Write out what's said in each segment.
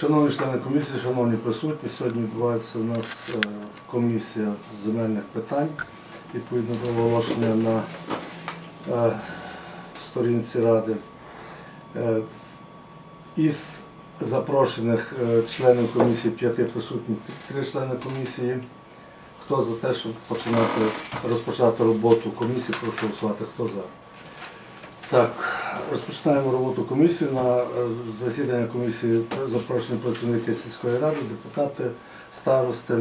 Шановні члени комісії, шановні присутні, сьогодні відбувається у нас е, комісія земельних питань, відповідно до оголошення на е, сторінці Ради. Е, Із запрошених членів комісії п'яти присутніх три члени комісії. Хто за те, щоб починати розпочати роботу комісії, прошу голосувати. Хто за? Так, розпочинаємо роботу комісії. На е, засідання комісії запрошені працівники сільської ради, депутати, старости,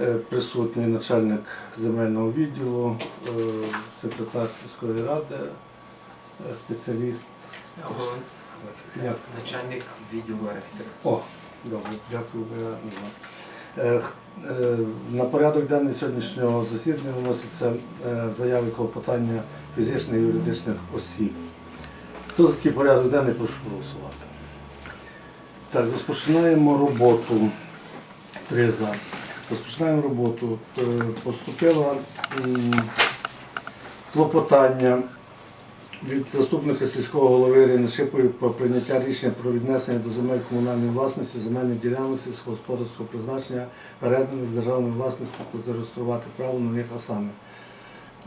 е, присутній начальник земельного відділу, е, секретар сільської ради, спеціаліст. Начальник відділу архітектури. О, добре, дякую, я не знаю. Е, е, На порядок денний сьогоднішнього засідання виносяться е, заяви клопотання фізичних і юридичних осіб. Хто за такий порядок денний, прошу голосувати. Так, розпочинаємо роботу. Три за. Розпочинаємо роботу. Поступило клопотання від заступника сільського голови Ірини Шипової про прийняття рішення про віднесення до земель комунальної власності, земельної ділянок сільськогосподарського призначення, переданих з державної власності та зареєструвати право на них, а саме.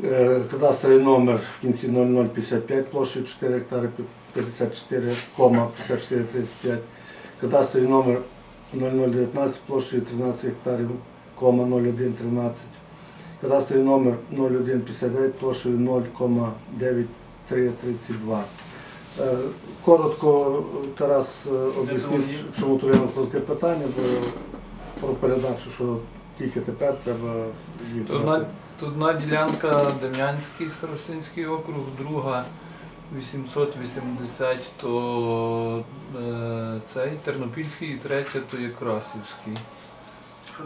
Е, кадастровий номер в кінці 0055, площею 4 гектари 54,5435. Кадастровий номер 0019, площею 13 гектарів, 0113. Кадастровий номер 0159, площею 0,9. 3,32. Коротко Тарас е, об'яснив, чому то виникло таке питання, бо про передачу, що тільки тепер треба Тут Одна, одна ділянка Дем'янський Старослінський округ, друга 880 то е, цей Тернопільський і третя то є Красівський. Що?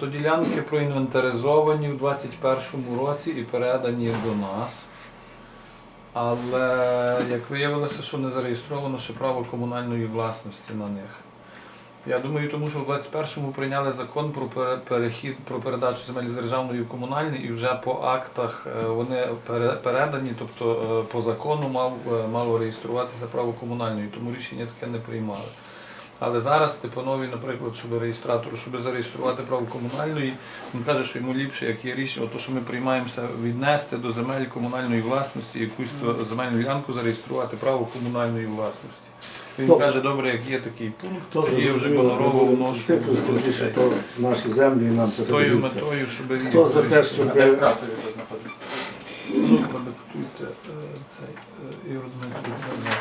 То ділянки проінвентаризовані в 2021 році і передані до нас. Але як виявилося, що не зареєстровано ще право комунальної власності на них. Я думаю, тому що в 21-му прийняли закон про перехід про передачу земель з державної в комунальні, і вже по актах е, вони передані, тобто е, по закону мав, е, мало реєструватися право комунальної, тому рішення таке не приймали. Але зараз Степанові, наприклад, щодо реєстратору, щоб зареєструвати право комунальної, він каже, що йому ліпше, як є рішення, то, що ми приймаємося віднести до земель комунальної власності, якусь то земельну ділянку зареєструвати право комунальної власності. Він Добре. каже, добре, як є такий пункт, тоді я вже гонорово вношу цикл, скоріше, то наші землі і нам з тою метою, щоб Хто за те, щоб продиктуйте е, цей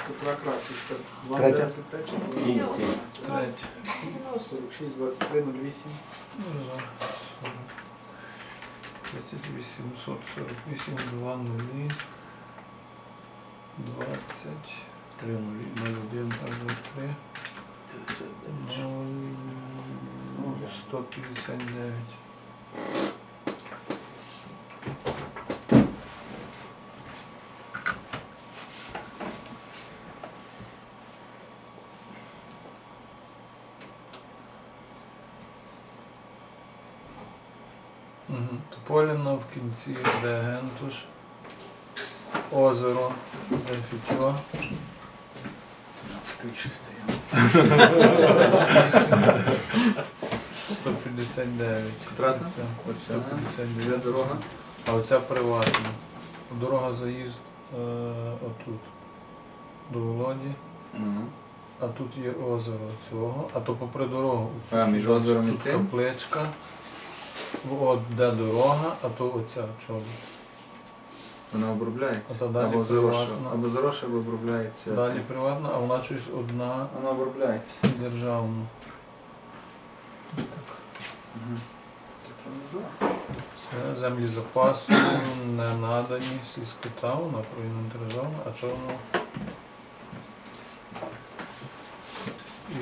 Котра красівська? Третя. Ні, третя. 46, 23, 08. 3848, 2 нулі, 20, 3 0 1 3, 0, 159. Мгм. Тополіна в кінці, де Гентуш, озеро, де Фітьо. Цікавіше стоїть. 159. Котра це? Оця, оця Ага. 59. Де дорога? А оця приватна. Дорога заїзд е, отут. До Володі. А тут є озеро цього, а то попри дорогу. А, між озером і тут цим? капличка. От де дорога, а то оця чорна. Вона обробляється. А то далі Або заросша. приватна. Або заросша, або обробляється. Далі приватна, а вона щось одна Вона обробляється. державна. Угу. Так не знаю. Це землі запасу не надані сільськота, вона проінвентаризована, а чорно. І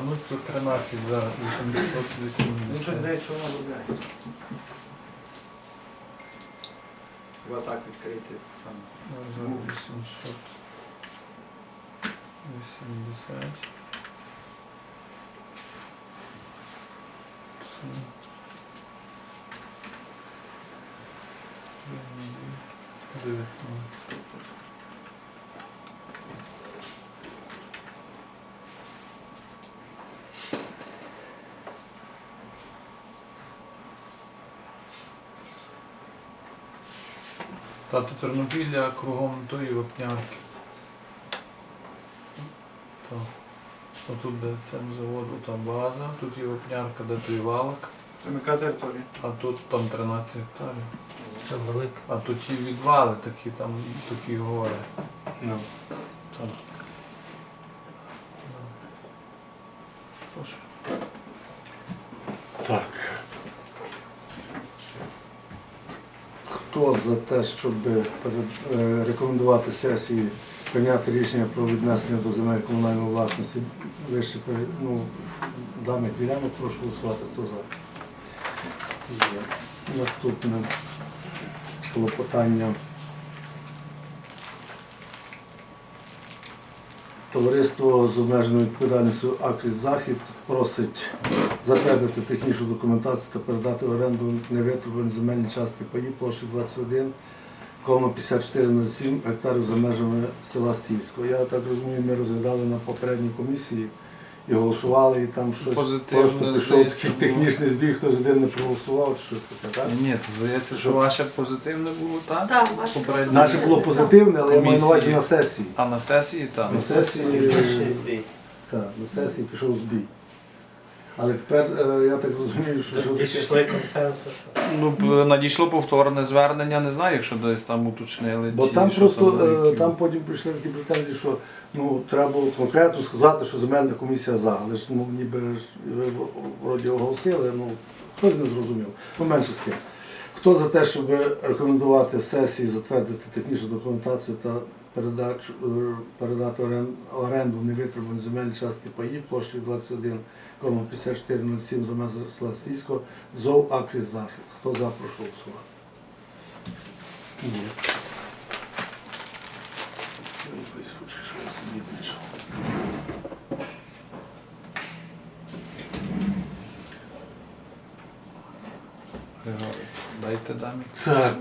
ну тут 13 за 880. Він щось знає, що вона обробляється. Треба так відкрити. Там. За 880. Це. Дев'ятнадцять. Та Тернопілля кругом тої вапнярки. Так. Отут де цим заводу, там база, тут є вапнярка, де той валок, Там яка територія? а тут там 13 гектарів. Це велика. А тут і відвали такі, там такі гори. Ну. Так. Тож, Так. Хто за те, щоб е, рекомендувати сесії прийняти рішення про віднесення до земель комунальної власності вище ну, даних ділянок, прошу голосувати. Хто за? Наступне клопотання. Товариство з обмеженою відповідальністю Акріс Захід просить затвердити технічну документацію та передати в оренду невитребувані земельні частки паї площі 21,5407 гектарів за межами села Стільського. Я так розумію, ми розглядали на попередній комісії і голосували, і там щось Позитивно, просто пішов здається, такий було. технічний збіг, хтось один не проголосував, чи щось таке, так? Ні, ні, то здається, що ваше позитивне було, так? Так, ваше Попереднє. Наше було позитивне, але я маю на увазі на сесії. А на сесії так. На сесії, так, на сесії пішов збій. Але тепер е, я так розумію, що Ті все-таки- йшли. Ну, б- надійшло повторне звернення, не знаю, якщо десь там уточнили. Бо ті, там що просто були, е, які- там потім прийшли такі претензії, що ну треба було конкретно сказати, що земельна комісія за. Але ж ну ніби ж ви вроді оголосили, ну хтось не зрозумів. Ну менше з тим. Хто за те, щоб рекомендувати сесії затвердити технічну документацію та передачу, е, передати орен- в оренду невитребувані земельні частки паїв площею 21,5407 за межами села Стійського, ЗОВ Акріс Захід. Хто за, прошу голосувати. Ні. Дайте дамі. Так.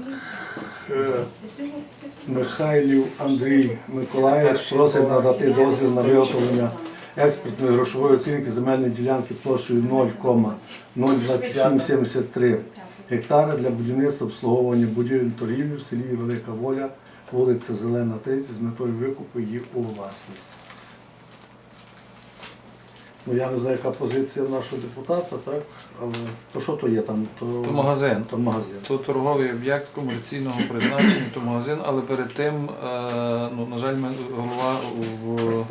Михайлів Андрій Миколаєв просить надати дозвіл на виготовлення експертної грошової оцінки земельної ділянки площею 0,02773 гектари для будівництва обслуговування будівель торгівлі в селі Велика Воля, вулиця Зелена 30 з метою викупу її у власність. Ну, я не знаю, яка позиція нашого депутата, так? Але то що то є там? То, То магазин. То магазин. То торговий об'єкт комерційного призначення, то магазин, але перед тим, е, ну, на жаль, ми голова в,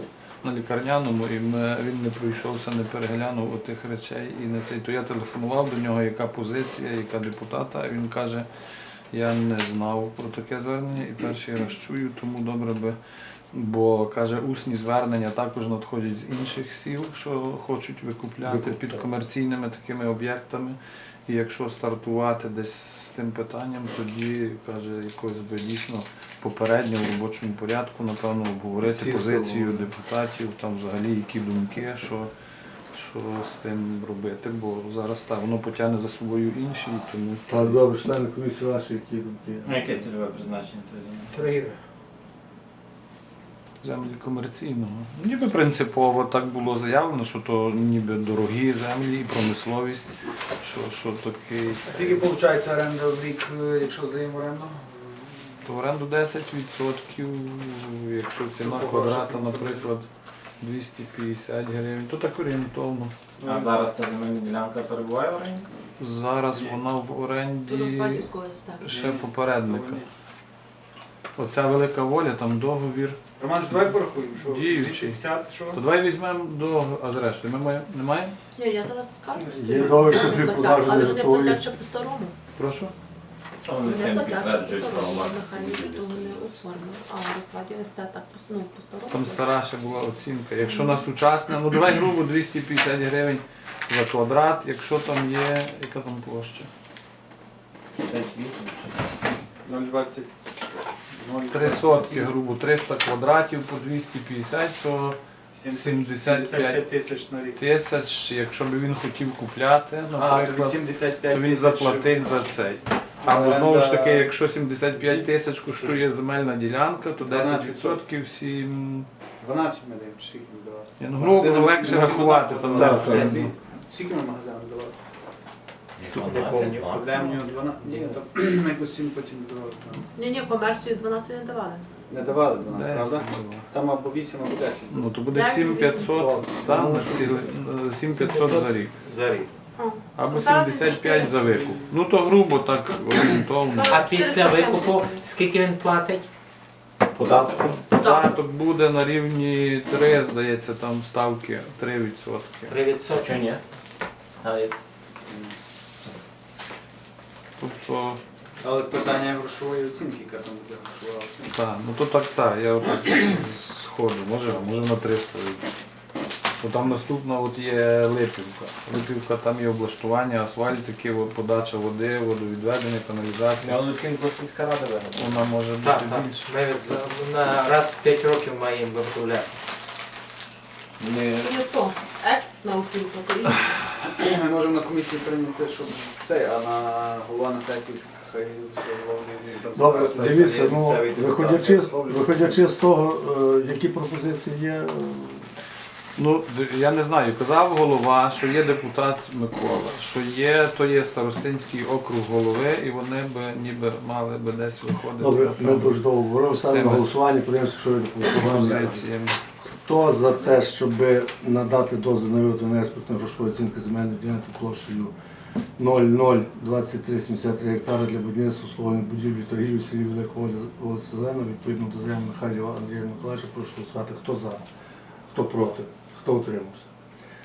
на лікарняному, і ми, він не пройшовся, не переглянув отих речей. І на цей, то я телефонував до нього, яка позиція, яка депутата, а він каже, я не знав про таке звернення і перший раз чую, тому добре би. Бо каже, усні звернення також надходять з інших сіл, що хочуть викупляти під комерційними такими об'єктами. І якщо стартувати десь з тим питанням, тоді каже, якось би дійсно попередньо в робочому порядку, напевно, обговорити Всі позицію депутатів, там взагалі які думки, що, що з тим робити, бо зараз так воно потягне за собою інші, тому Так, добре, члени комісії ваші, які думки? Ну, яке цільове призначення тоді? Тригри. Землі комерційного. Ніби принципово так було заявлено, що то ніби дорогі землі і промисловість, що, що такий. А скільки виходить оренда в рік, е, якщо здаємо оренду? То оренду 10%, якщо ціна квадрата, наприклад, 250 гривень, то так орієнтовно. А зараз та земельна ділянка перебуває в оренді? Зараз вона в оренді ще попередника. Оця велика воля, там договір. Роман, давай порахуємо, що Діючий. 250, що? То давай візьмемо до. А зрештою, ми маємо. Немає? Ні, я зараз скажу. Є договір Але купівлі-продажу Але ж не нежитлової. платять ще по-старому. Прошу. Не платять ще по-старому. Механіки того не оформили. А розпадів ста так ну, по-старому. Там стара ще була оцінка. Якщо на сучасне, ну давай грубо 250 гривень за квадрат, якщо там є. Яка там площа? 0,20. Три сотки, грубо, 300 квадратів по 250, то 75 тисяч на рік. тисяч. Якщо б він хотів купляти, А, то від наприклад, 75 то він тисяч. заплатить за цей. Або Оренда- знову ж таки, якщо 75 тисяч коштує земельна ділянка, то 10% всім. 12 ми даємо, чи скільки ми давали? Ну, грубо легше рахувати. Там Так. Скільки- Скільки ми магазинам давали? 12, Академію 12. Ні, там на якусь 7 потім давали. там. Ні, ні, комерцію 12 не давали. Не давали 12, Десять правда? Там або 8, або 10. Ну то буде Так, 7500, там ну, е, 7500 за рік. За рік. О. Або Ну, зараз 75 за викуп. Ну то грубо так орієнтовно. А після викупу скільки він платить? Податку. Податок буде на рівні 3, здається, там ставки 3%. 3%? Чого ні? Тобто, Але питання грошової оцінки, яка там буде грошова оцінка. так, ну то так, так, я отак сходу, може, може на 300 вийде. Бо там наступна от є Липівка. Липівка там є облаштування, асфальтики, от подача води, водовідведення, каналізація. Але оцінку сільська рада вигадала. Вона може бути Так, так. більше. Ми з- на раз в 5 років маємо виготовляти. Ми І то, ек, то інше. Ми можемо на комісії прийняти, щоб цей, а на голова на сесії хай там Добре, зараз дивіться, ну, депутат виходячи, з- висловлює. виходячи з того, е, які пропозиції є, е, Ну, д- я не знаю, казав голова, що є депутат Микола, що є, то є старостинський округ голови, і вони би ніби мали би десь виходити добре, на ми дуже довго говорили, саме на голосування, подивимося, що ви допомагаєте. позиціями. Хто за те, щоб надати дозвіл на виготовлення експортної грошової оцінки земельної ділянки площею 002373 гектари для будівництва обслуговування будівлі торгівлі в селі Великого Зелена, відповідно до заяви Михайла Андрія Миколаївича, прошу голосувати, хто за, хто проти, хто утримався.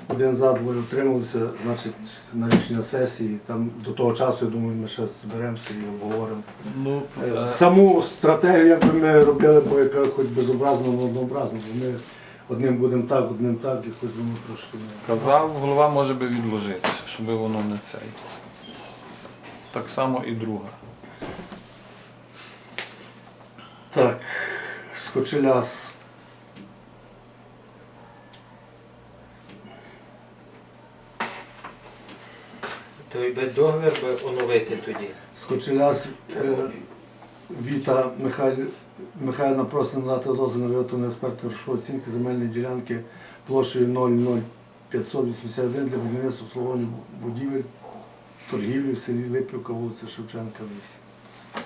Один за, двоє утрималися, значить, на рішення сесії, там до того часу, я думаю, ми ще зберемося і обговоримо. Ну, Е, е, Саму стратегію, як би ми робили, по яка хоч безобразно, але однообразно. бо Ми одним будемо так, одним так, якось воно трошки не. казав, голова може би відложити, щоб воно не цей. Так само і друга. Так, скочеляс. То й би договір би оновити тоді. Скочеляс е, Віта Михайлівна просить надати дозвіл на виготовлення експертної грошової оцінки земельної ділянки площею 00581 для будівництва обслуговування будівель, торгівлі в селі Липівка, вулиця Шевченка, 8.